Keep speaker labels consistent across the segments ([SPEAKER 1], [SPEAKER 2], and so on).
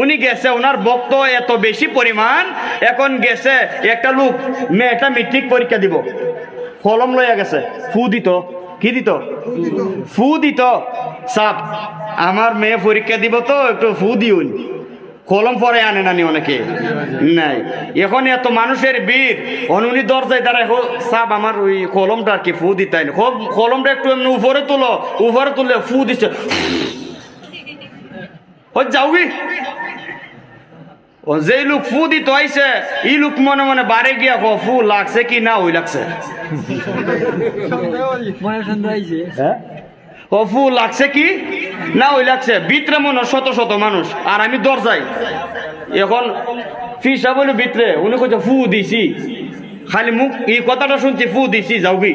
[SPEAKER 1] উনি গেছে ওনার বক্ত এত বেশি পরিমাণ, এখন গেছে একটা লোক, মেয়েটা মেট্রিক পরীক্ষা দিব। কলম লইয়া গেছে, ফু দিত। কি দিত? ফু দিত। সাপ, আমার মেয়ে পরীক্ষা দিব তো, একটু ফু দিউন। কলম পরে আনে নানি অনেকে? নাই। এখন এত মানুষের ভিড় অনুনি দরজায় দাঁড়ায় সাপ আমার ওই কলমটা আর কি ফু দিতাই কলমটা একটু এমনি উপরে তুলো, উপরে তুলে ফু দিচ্ছে। ও যাওগি? ও যে লোক ফু দিত আইছে ই লোক মনে মনে বাড়ি গিয়া কো ফু লাগছে কি না ওই লাগছে।
[SPEAKER 2] আইছে।
[SPEAKER 1] ও ফু লাগছে কি? না ওই লাগছে। ভিতরে মনে হয় শত শত মানুষ আর আমি দরজাই এখন ফিসা বলে ভিতরে উনি কইছে ফু দিছি। খালি মুখ এই কথাটা শুনছি ফু দিছি যাওগি।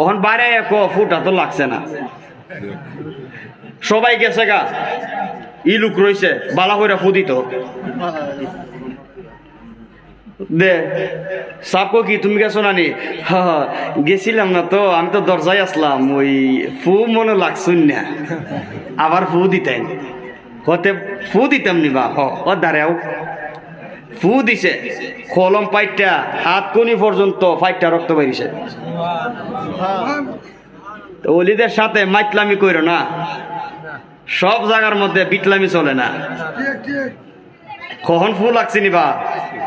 [SPEAKER 1] ওখান বাইরে কো ফুটা তো লাগছে না। সবাই গেছে গা। ই লোক রইছে বালা হইরা ফু দিত দে সাপকো কি তুমি গেছো নানি? হা হা, গেছিলাম না তো আমি তো দরজায় আসলাম ওই ফু মনে লাগছুন না। আবার ফু দিতেন। কতে ফু দিতাম নি বা ও দাঁড়াও। ফু দিছে কলম পাইটটা হাত কোনি পর্যন্ত ফাইটটা রক্ত বেরিয়েছে তো সাথে মাইতলামি কইরো না। সব জায়গার মধ্যে বিটলামি চলে না। কখন ফুল লাগছে নি বা?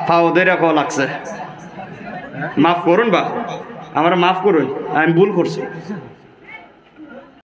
[SPEAKER 1] ফাও কো লাগছে। মাফ করুন বা? আমার মাফ করুন, আমি ভুল করছি।